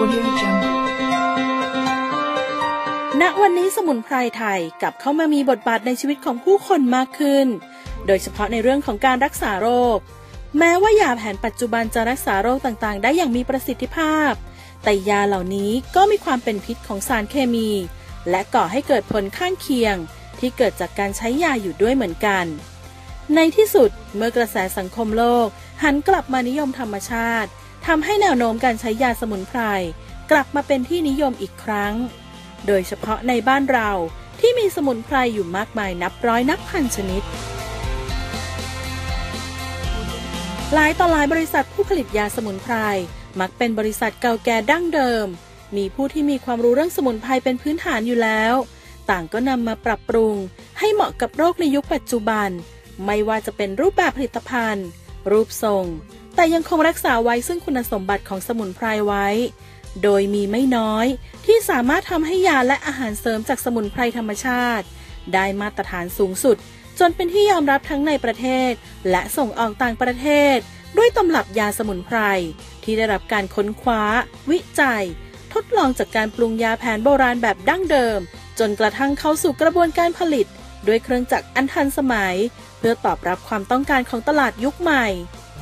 Audio Jungle ณวันนี้สมุนไพรไทยกลับเข้ามามีบทบาทในชีวิตของผู้คนมากขึ้น โดยเฉพาะในเรื่องของการรักษาโรค แม้ว่ายาแผนปัจจุบันจะรักษาโรคต่างๆ ได้อย่างมีประสิทธิภาพ แต่ยาเหล่านี้ก็มีความเป็นพิษของสารเคมี และก่อให้เกิดผลข้างเคียง ที่เกิดจากการใช้ยาอยู่ด้วยเหมือนกัน ในที่สุดเมื่อกระแสสังคมโลก หันกลับมานิยมธรรมชาติ ทำให้แนวโน้มการใช้ยาสมุนไพรกลับมาเป็นที่นิยมอีกครั้ง โดยเฉพาะในบ้านเราที่มีสมุนไพรอยู่มากมายนับร้อยนับพันชนิด หลายต่อหลายบริษัทผู้ผลิตยาสมุนไพรมักเป็นบริษัทเก่าแก่ดั้งเดิม มีผู้ที่มีความรู้เรื่องสมุนไพรเป็นพื้นฐานอยู่แล้ว ต่างก็นำมาปรับปรุง ให้เหมาะกับโรคในยุคปัจจุบัน ไม่ว่าจะเป็นรูปแบบผลิตภัณฑ์ รูปทรง แต่ยังคงรักษาไว้ซึ่งคุณสมบัติของสมุนไพรไว้ โดยมีไม่น้อยที่สามารถทำให้ยาและอาหารเสริมจากสมุนไพรธรรมชาติ ได้มาตรฐานสูงสุด จนเป็นที่ยอมรับทั้งในประเทศ และส่งออกต่างประเทศ ด้วยตำรับยาสมุนไพร ที่ได้รับการค้นคว้า วิจัย ทดลองจากการปรุงยาแผนโบราณแบบดั้งเดิม จนกระทั่งเข้าสู่กระบวนการผลิต ด้วยเครื่องจักรอันทันสมัย เพื่อตอบรับความต้องการของตลาดยุคใหม่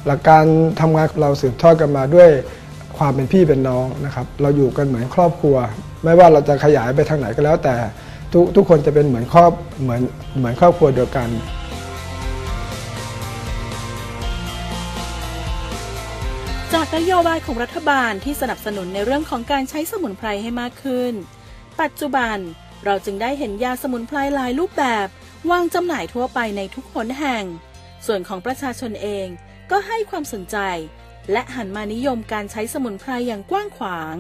หลักการทำงานของเราสืบทอดกันมาด้วยความเป็นพี่เป็นน้องนะครับ เราอยู่กันเหมือนครอบครัว ไม่ว่าเราจะขยายไปทางไหนก็แล้ว แต่ทุกทุกคนจะเป็นเหมือนครอบเหมือนเหมือนครอบครัวเดียวกันจากนโยบายของรัฐบาลที่สนับสนุนในเรื่องของการใช้สมุนไพรให้มากขึ้น ปัจจุบันเราจึงได้เห็นยาสมุนไพรหลายรูปแบบ วางจำหน่ายทั่วไปในทุกหนแห่ง ส่วนของประชาชนเอง ก็ให้ความสนใจ และหันมานิยมการใช้สมุนไพรอย่างกว้างขวาง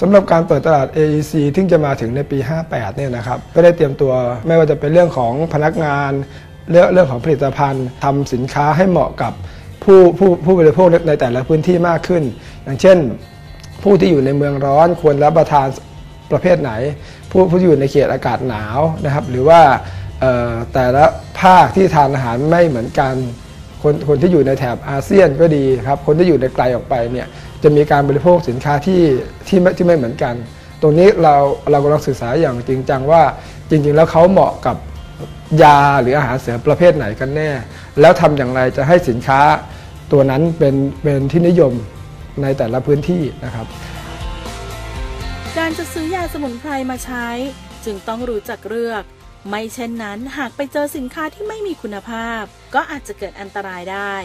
สำหรับการเปิดตลาด AEC ที่จะมาถึงในปี 58 เนี่ยนะครับ ก็ได้เตรียมตัวไม่ว่าจะเป็นเรื่องของพนักงานเรื่องเรื่องของผลิตภัณฑ์ทำสินค้าให้เหมาะกับผู้ผู้ผู้บริโภคในแต่ละพื้นที่มากขึ้น อย่างเช่น ผู้ที่อยู่ในเมืองร้อนควรรับประทานประเภทไหน ผู้ผู้ที่อยู่ในเขตอากาศหนาวนะครับ หรือว่าแต่ละภาคที่ทานอาหารไม่เหมือนกัน คนคนที่อยู่ในแถบอาเซียนก็ดีครับคนที่อยู่ในไกลออกไปเนี่ยจะมีการบริโภคสินค้าที่ที่ไม่ที่ไม่เหมือนกัน ตรงนี้เราเรากำลังศึกษาอย่างจริงจังว่าจริง ๆ แล้วเขาเหมาะกับยาหรืออาหารเสริมประเภทไหนกันแน่ แล้วทำอย่างไรจะให้สินค้าตัวนั้นเป็นเป็นที่นิยมในแต่ละพื้นที่นะครับ การจะซื้อยาสมุนไพรมาใช้ จึงต้องรู้จักเลือก ไม่เช่นนั้นหากไปเจอสินค้าที่ไม่มีคุณภาพ ก็อาจจะเกิดอันตรายได้